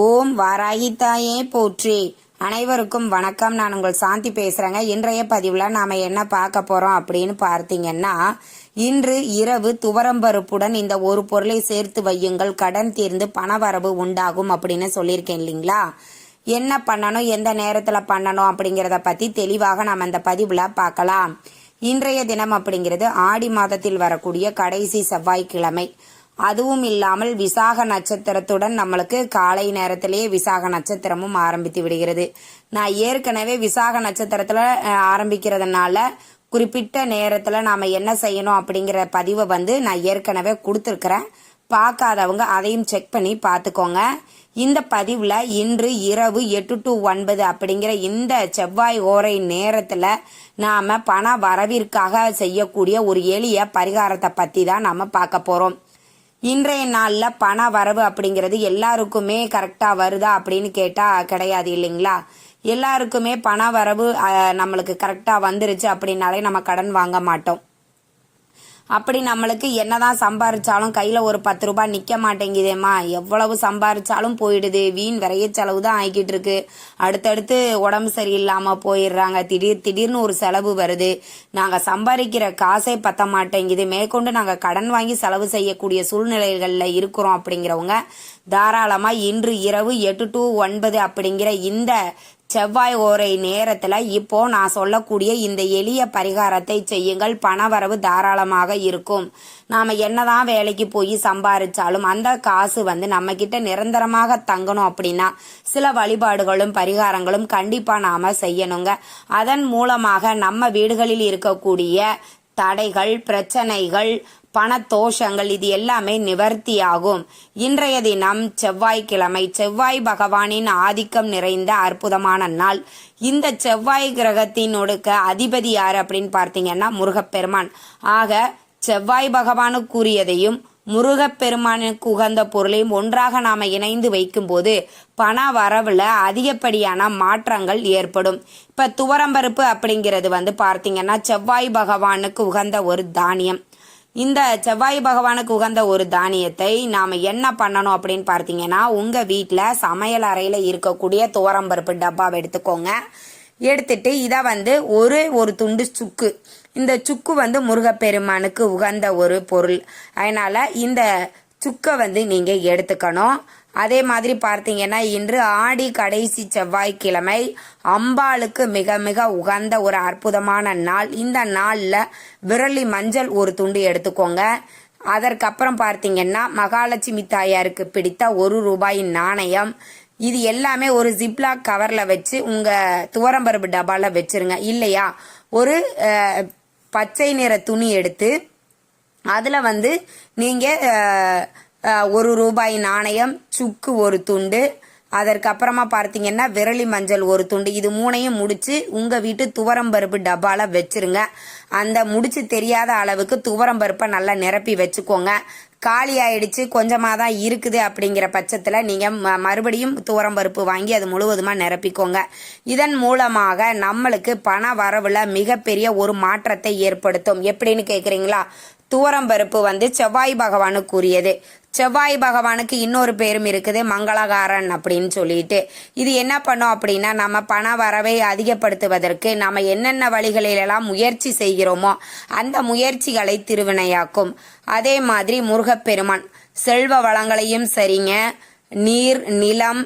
ஓம் வாராகி தாயே போற்றி. அனைவருக்கும் வணக்கம். நான் உங்கள் சாந்தி பேசுறேங்க. இன்றைய பதிவில் நாம என்ன பார்க்க போறோம் அப்படின்னு பார்த்தீங்கன்னா இன்று இரவு துவரம்பருப்புடன் இந்த ஒரு பொருளை சேர்த்து வையுங்கள். கடன் தீர்ந்து பணவரவு உண்டாகும் அப்படின்னு சொல்லியிருக்கேன் இல்லைங்களா? என்ன பண்ணணும்? எந்த நேரத்தில் பண்ணணும் அப்படிங்கிறத பற்றி தெளிவாக நாம் இந்த பதிவில் பார்க்கலாம். இன்றைய தினம் அப்படிங்கிறது ஆடி மாதத்தில் வரக்கூடிய கடைசி செவ்வாய்க்கிழமை. அதுவும் இல்லாமல் விசாக நட்சத்திரத்துடன் நம்மளுக்கு காலை நேரத்திலேயே விசாக நட்சத்திரமும் ஆரம்பித்து விடுகிறது. நான் ஏற்கனவே விசாக நட்சத்திரத்துல ஆரம்பிக்கிறதுனால குறிப்பிட்ட நேரத்துல நாம என்ன செய்யணும் அப்படிங்கிற பதிவை வந்து நான் ஏற்கனவே கொடுத்துருக்கிறேன். பார்க்காதவங்க அதையும் செக் பண்ணி பார்த்துக்கோங்க. இந்த பதிவில் இன்று இரவு எட்டு டு ஒன்பது அப்படிங்கிற இந்த செவ்வாய் ஓரை நேரத்தில் நாம் பண வரவிற்காக செய்யக்கூடிய ஒரு எளிய பரிகாரத்தை பற்றி தான் நம்ம பார்க்க போகிறோம் இன்றைய நாளில் பண வரவு அப்படிங்கிறது எல்லாருக்குமே கரெக்டாக வருதா அப்படின்னு கேட்டால் கிடையாது இல்லைங்களா? எல்லாருக்குமே பண வரவு நம்மளுக்கு கரெக்டாக வந்துருச்சு அப்படின்னாலே நம்ம கடன் வாங்க மாட்டோம். அப்படி நம்மளுக்கு என்னதான் சம்பாரிச்சாலும் கையில ஒரு பத்து ரூபாய் நிக்க மாட்டேங்குதேம்மா. எவ்வளவு சம்பாரிச்சாலும் போயிடுது. வீண் விரைய செலவு தான் ஆகிக்கிட்டு இருக்கு. அடுத்தடுத்து உடம்பு சரியில்லாம போயிடுறாங்க. திடீர் திடீர்னு ஒரு செலவு வருது. நாங்க சம்பாதிக்கிற காசே பத்த மாட்டேங்குது. மேற்கொண்டு நாங்க கடன் வாங்கி செலவு செய்யக்கூடிய சூழ்நிலைகள்ல இருக்கிறோம் அப்படிங்கிறவங்க. தாராளமா இன்று இரவு எட்டு டு ஒன்பது அப்படிங்கிற இந்த செவ்வாய் ஓரை நேரத்துல இப்போ நான் சொல்லக்கூடிய இந்த எளிய பரிகாரத்தை செய்யுங்கள். பணவரவு தாராளமாக இருக்கும். நாம என்னதான் வேலைக்கு போய் சம்பாரிச்சாலும் அந்த காசு வந்து நம்ம கிட்ட நிரந்தரமாக தங்கணும் அப்படின்னா சில வழிபாடுகளும் பரிகாரங்களும் கண்டிப்பா நாம செய்யணுங்க. அதன் மூலமாக நம்ம வீடுகளில் இருக்கக்கூடிய தடைகள் பிரச்சனைகள் பணத்தோஷங்கள் இது எல்லாமே நிவர்த்தியாகும். இன்றைய தினம் செவ்வாய்க்கிழமை செவ்வாய் பகவானின் ஆதிக்கம் நிறைந்த அற்புதமான நாள். இந்த செவ்வாய் கிரகத்தின் ஒடுக்க அதிபதி யார் அப்படின்னு பார்த்தீங்கன்னா முருகப்பெருமான். ஆக செவ்வாய் பகவானுக்குரியதையும் முருகப்பெருமானுக்கு உகந்த பொருளையும் ஒன்றாக நாம இணைந்து வைக்கும்போது பண வரவுல அதிகப்படியான மாற்றங்கள் ஏற்படும். இப்ப துவரம்பருப்பு அப்படிங்கிறது வந்து பார்த்தீங்கன்னா செவ்வாய் பகவானுக்கு உகந்த ஒரு தானியம். இந்த செவ்வாய் பகவானுக்கு உகந்த ஒரு தானியத்தை நாம் என்ன பண்ணணும் அப்படின்னு பார்த்தீங்கன்னா உங்கள் வீட்டில் சமையல் அறையில் இருக்கக்கூடிய துவரம்பருப்பு டப்பாவை எடுத்துக்கோங்க. எடுத்துட்டு இதை வந்து ஒரு ஒரு துண்டு சுக்கு. இந்த சுக்கு வந்து முருகப்பெருமானுக்கு உகந்த ஒரு பொருள். அதனால் இந்த சுக்கை வந்து நீங்கள் எடுத்துக்கணும். அதே மாதிரி பார்த்தீங்கன்னா இன்று ஆடி கடைசி செவ்வாய்க்கிழமை அம்பாளுக்கு மிக மிக உகந்த ஒரு அற்புதமான நாள். இந்த நாளில் விரலி மஞ்சள் ஒரு துண்டு எடுத்துக்கோங்க. அதற்கப்புறம் பார்த்தீங்கன்னா மகாலட்சுமி தாயாருக்கு பிடித்த ஒரு ரூபாயின் நாணயம். இது எல்லாமே ஒரு ஜிப்லாக் கவரில் வச்சு உங்கள் துவரம்பருப்பு டப்பாவில் வச்சிருங்க. இல்லையா? ஒரு பச்சை நிற துணி எடுத்து அதில் வந்து நீங்கள் ஒரு ரூபாய் நாணயம் சுக்கு ஒரு துண்டு. அதற்கப்புறமா பார்த்தீங்கன்னா விரலி மஞ்சள் ஒரு துண்டு. இது மூணையும் முடிச்சு உங்கள் வீட்டு துவரம்பருப்பு டப்பால வச்சிருங்க. அந்த முடிச்சு தெரியாத அளவுக்கு துவரம்பருப்பை நல்லா நிரப்பி வச்சுக்கோங்க. காலி ஆயிடுச்சு கொஞ்சமாக தான் இருக்குது அப்படிங்கிற பட்சத்தில் நீங்கள் ம மறுபடியும் துவரம்பருப்பு வாங்கி அது முழுவதுமாக நிரப்பிக்கோங்க. இதன் மூலமாக நம்மளுக்கு பண வரவில் மிகப்பெரிய ஒரு மாற்றத்தை ஏற்படுத்தும். எப்படின்னு கேட்குறீங்களா துவரம்பருப்பு வந்து செவ்வாய் பகவானுக்குரியது செவ்வாய் பகவானுக்கு இன்னொரு பேரும் இருக்குது மங்களகாரன் அப்படின்னு சொல்லிட்டு. இது என்ன பண்ணோம் அப்படின்னா நம்ம பண வரவை அதிகப்படுத்துவதற்கு நம்ம என்னென்ன வழிகளிலெல்லாம் முயற்சி செய்கிறோமோ அந்த முயற்சிகளை திருவினையாக்கும். அதே மாதிரி முருகப்பெருமான் செல்வ வளங்களையும் சரிங்க. நீர் நிலம்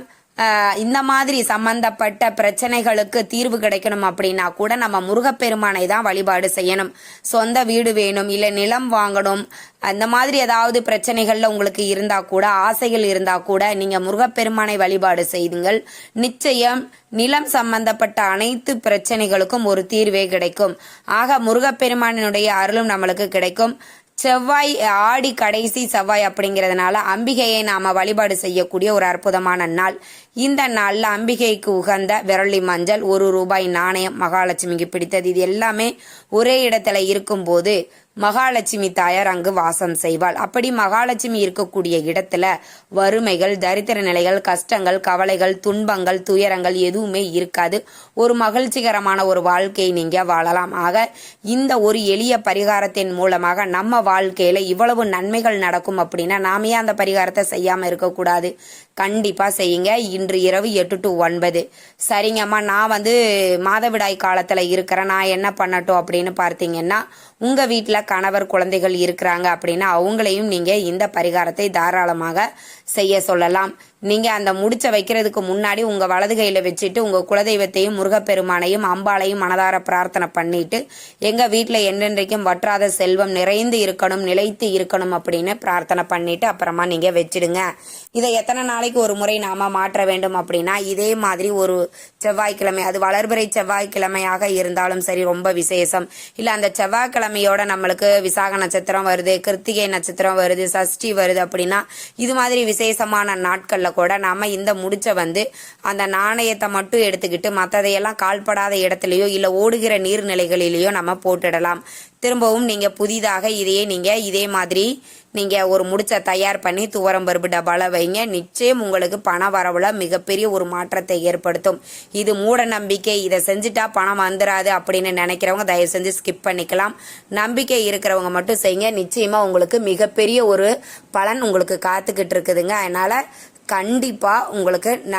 இந்த மாதிரி சம்பந்தப்பட்ட பிரச்சனைகளுக்கு தீர்வு கிடைக்கணும் அப்படின்னா கூட நம்ம முருகப்பெருமானை தான் வழிபாடு செய்யணும். சொந்த வீடு வேணும் இல்லை நிலம் வாங்கணும் அந்த மாதிரி ஏதாவது பிரச்சனைகள்ல உங்களுக்கு இருந்தா கூட ஆசைகள் இருந்தா கூட நீங்க முருகப்பெருமானை வழிபாடு செய்துங்கள். நிச்சயம் நிலம் சம்பந்தப்பட்ட அனைத்து பிரச்சனைகளுக்கும் ஒரு தீர்வே கிடைக்கும். ஆக முருகப்பெருமானினுடைய அருளும் நம்மளுக்கு கிடைக்கும். செவ்வாய் ஆடி கடைசி செவ்வாய் அப்படிங்கிறதுனால அம்பிகையை நாம வழிபாடு செய்யக்கூடிய ஒரு அற்புதமான நாள். இந்த நாளில் அம்பிகைக்கு உகந்த விரலி மஞ்சள் ஒரு ரூபாய் நாணயம் மகாலட்சுமிக்கு பிடித்தது. இது எல்லாமே ஒரே இடத்துல இருக்கும்போது மகாலட்சுமி தாயார் அங்கு வாசம் செய்வாள். அப்படி மகாலட்சுமி இருக்கக்கூடிய இடத்துல வறுமைகள் தரித்திர நிலைகள் கஷ்டங்கள் கவலைகள் துன்பங்கள் துயரங்கள் எதுவுமே இருக்காது. ஒரு மகிழ்ச்சிகரமான ஒரு வாழ்க்கையை நீங்க வாழலாம். ஆக இந்த ஒரு எளிய பரிகாரத்தின் மூலமாக நம்ம வாழ்க்கையில இவ்வளவு நன்மைகள் நடக்கும் அப்படின்னா நாமே அந்த பரிகாரத்தை செய்யாம இருக்கக்கூடாது. கண்டிப்பா செய்யுங்க. இன்று இரவு எட்டு டு ஒன்பது. சரிங்கம்மா நான் வந்து மாதவிடாய் காலத்துல இருக்கிறேன். நான் என்ன பண்ணட்டும் அப்படின்னு பார்த்தீங்கன்னா உங்க வீட்டில் கணவர் குழந்தைகள் இருக்கிறாங்க அப்படின்னா அவங்களையும் நீங்க இந்த பரிகாரத்தை தாராளமாக செய்ய சொல்லலாம். நீங்க அந்த முடிச்ச வைக்கிறதுக்கு முன்னாடி உங்க வலது கையில வச்சுட்டு உங்க குலதெய்வத்தையும் முருகப்பெருமானையும் அம்பாளையும் மனதார பிரார்த்தனை பண்ணிட்டு எங்க வீட்டில் என்றென்றைக்கும் வற்றாத செல்வம் நிறைந்து இருக்கணும் நிலைத்து இருக்கணும் அப்படின்னு பிரார்த்தனை பண்ணிட்டு அப்புறமா நீங்க வச்சிடுங்க. இதை எத்தனை நாளைக்கு ஒரு முறை நாம மாற்ற வேண்டும் அப்படின்னா இதே மாதிரி ஒரு செவ்வாய்க்கிழமை அது வளர்பிறை செவ்வாய்க்கிழமையாக இருந்தாலும் சரி ரொம்ப விசேஷம். இல்ல அந்த செவ்வாய்க்கிழமை செவ்வாய்க்கிழமையோட நம்மளுக்கு விசாக நட்சத்திரம் வருது கிருத்திகை நட்சத்திரம் வருது சஷ்டி வருது அப்படின்னா இது மாதிரி விசேஷமான நாட்களில் கூட நாம் இந்த முடிச்ச வந்து அந்த நாணயத்தை மட்டும் எடுத்துக்கிட்டு மற்றதையெல்லாம் கால்படாத இடத்துலையோ இல்லை ஓடுகிற நீர்நிலைகளிலேயோ நம்ம போட்டுடலாம். திரும்பவும் நீங்கள் புதிதாக இதையே நீங்கள் இதே மாதிரி நீங்கள் ஒரு முடிச்சை தயார் பண்ணி துவரம் பருப்பு டப்பால வைங்க. நிச்சயம் உங்களுக்கு பண வரவுல மிகப்பெரிய ஒரு மாற்றத்தை ஏற்படுத்தும். இது மூட நம்பிக்கை. இதை செஞ்சுட்டா பணம் வந்துடாது அப்படின்னு நினைக்கிறவங்க தயவு செஞ்சு ஸ்கிப் பண்ணிக்கலாம். நம்பிக்கை இருக்கிறவங்க மட்டும் செய்யுங்க நிச்சயமாக உங்களுக்கு மிகப்பெரிய ஒரு பலன் உங்களுக்கு காத்துக்கிட்டு இருக்குதுங்க. அதனால் கண்டிப்பாக உங்களுக்கு ந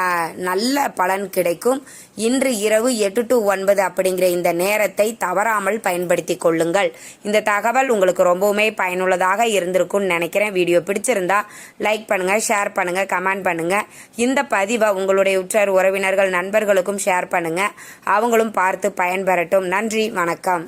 நல்ல பலன் கிடைக்கும். இன்று இரவு எட்டு டு ஒன்பது அப்படிங்கிற இந்த நேரத்தை தவறாமல் பயன்படுத்தி கொள்ளுங்கள். இந்த தகவல் உங்களுக்கு ரொம்பவுமே பயனுள்ளதாக இருந்திருக்கும்னு நினைக்கிறேன். வீடியோ பிடிச்சிருந்தா லைக் பண்ணுங்கள் ஷேர் பண்ணுங்கள் கமெண்ட் பண்ணுங்கள் இந்த பதிவை உங்களுடைய உற்றார் உறவினர்கள் நண்பர்களுக்கும் ஷேர் பண்ணுங்கள் அவங்களும் பார்த்து பயன்பெறட்டும். நன்றி வணக்கம்.